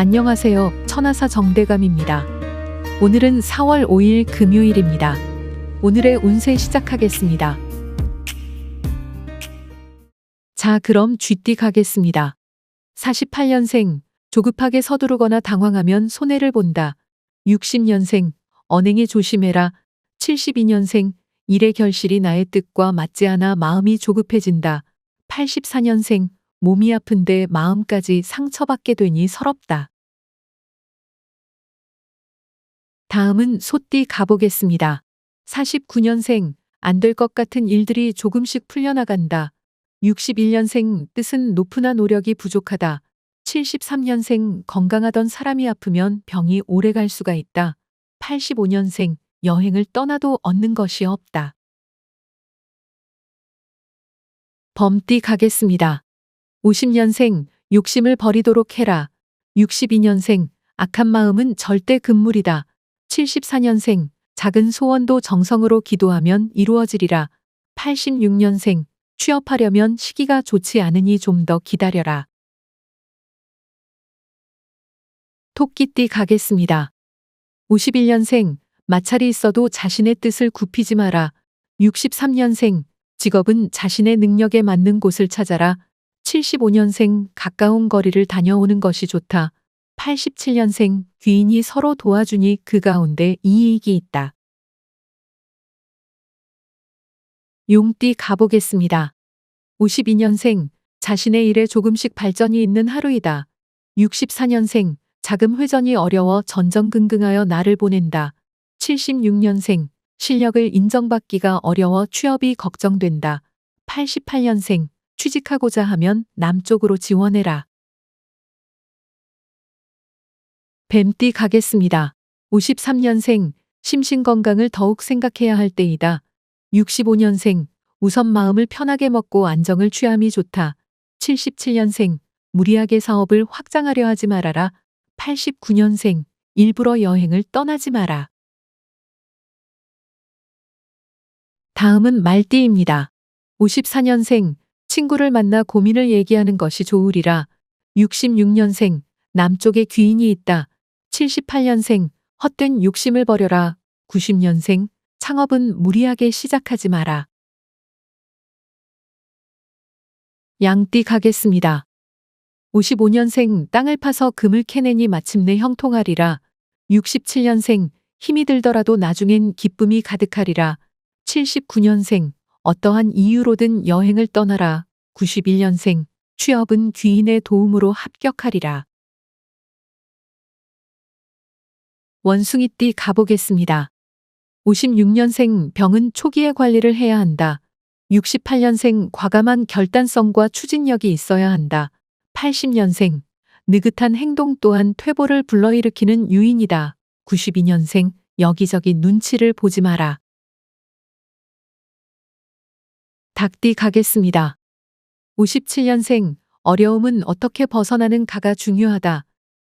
안녕하세요. 천하사 정대감입니다. 오늘은 4월 5일 금요일입니다. 오늘의 운세 시작하겠습니다. 자, 그럼 쥐띠 가겠습니다. 48년생, 조급하게 서두르거나 당황하면 손해를 본다. 60년생, 언행에 조심해라. 72년생, 일의 결실이 나의 뜻과 맞지 않아 마음이 조급해진다. 84년생, 몸이 아픈데 마음까지 상처받게 되니 서럽다. 다음은 소띠 가보겠습니다. 49년생, 안 될 것 같은 일들이 조금씩 풀려나간다. 61년생, 뜻은 높으나 노력이 부족하다. 73년생, 건강하던 사람이 아프면 병이 오래 갈 수가 있다. 85년생, 여행을 떠나도 얻는 것이 없다. 범띠 가겠습니다. 50년생, 욕심을 버리도록 해라. 62년생, 악한 마음은 절대 금물이다. 74년생, 작은 소원도 정성으로 기도하면 이루어지리라. 86년생, 취업하려면 시기가 좋지 않으니 좀 더 기다려라. 토끼띠 가겠습니다. 51년생, 마찰이 있어도 자신의 뜻을 굽히지 마라. 63년생, 직업은 자신의 능력에 맞는 곳을 찾아라. 75년생, 가까운 거리를 다녀오는 것이 좋다. 87년생, 귀인이 서로 도와주니 그 가운데 이익이 있다. 용띠 가보겠습니다. 52년생, 자신의 일에 조금씩 발전이 있는 하루이다. 64년생, 자금 회전이 어려워 전전긍긍하여 나를 보낸다. 76년생, 실력을 인정받기가 어려워 취업이 걱정된다. 88년생, 취직하고자 하면 남쪽으로 지원해라. 뱀띠 가겠습니다. 53년생, 심신 건강을 더욱 생각해야 할 때이다. 65년생, 우선 마음을 편하게 먹고 안정을 취함이 좋다. 77년생, 무리하게 사업을 확장하려 하지 말아라. 89년생, 일부러 여행을 떠나지 마라. 다음은 말띠입니다. 54년생, 친구를 만나 고민을 얘기하는 것이 좋으리라. 66년생, 남쪽에 귀인이 있다. 78년생, 헛된 욕심을 버려라. 90년생, 창업은 무리하게 시작하지 마라. 양띠 가겠습니다. 55년생, 땅을 파서 금을 캐내니 마침내 형통하리라. 67년생, 힘이 들더라도 나중엔 기쁨이 가득하리라. 79년생, 어떠한 이유로든 여행을 떠나라. 91년생, 취업은 귀인의 도움으로 합격하리라. 원숭이띠 가보겠습니다. 56년생 병은 초기에 관리를 해야 한다. 68년생 과감한 결단성과 추진력이 있어야 한다. 80년생 느긋한 행동 또한 퇴보를 불러일으키는 유인이다. 92년생 여기저기 눈치를 보지 마라. 닭띠 가겠습니다. 57년생 어려움은 어떻게 벗어나는 가가 중요하다.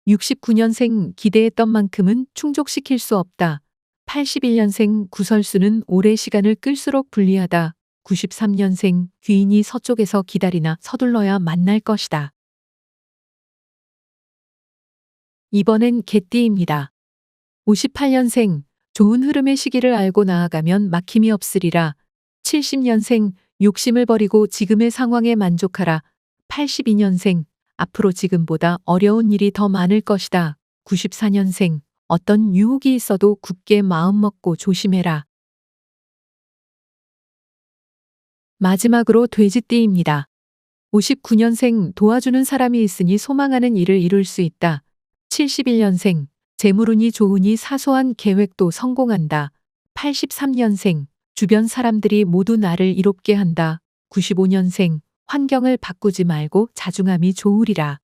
69년생 기대했던 만큼은 충족시킬 수 없다. 81년생 구설수는 오래 시간을 끌수록 불리하다. 93년생 귀인이 서쪽에서 기다리나 서둘러야 만날 것이다. 이번엔 개띠입니다. 58년생 좋은 흐름의 시기를 알고 나아가면 막힘이 없으리라. 70년생 욕심을 버리고 지금의 상황에 만족하라. 82년생 앞으로 지금보다 어려운 일이 더 많을 것이다. 94년생 어떤 유혹이 있어도 굳게 마음먹고 조심해라. 마지막으로 돼지띠입니다. 59년생 도와주는 사람이 있으니 소망하는 일을 이룰 수 있다. 71년생 재물운이 좋으니 사소한 계획도 성공한다. 83년생 주변 사람들이 모두 나를 이롭게 한다. 95년생 환경을 바꾸지 말고 자중함이 좋으리라.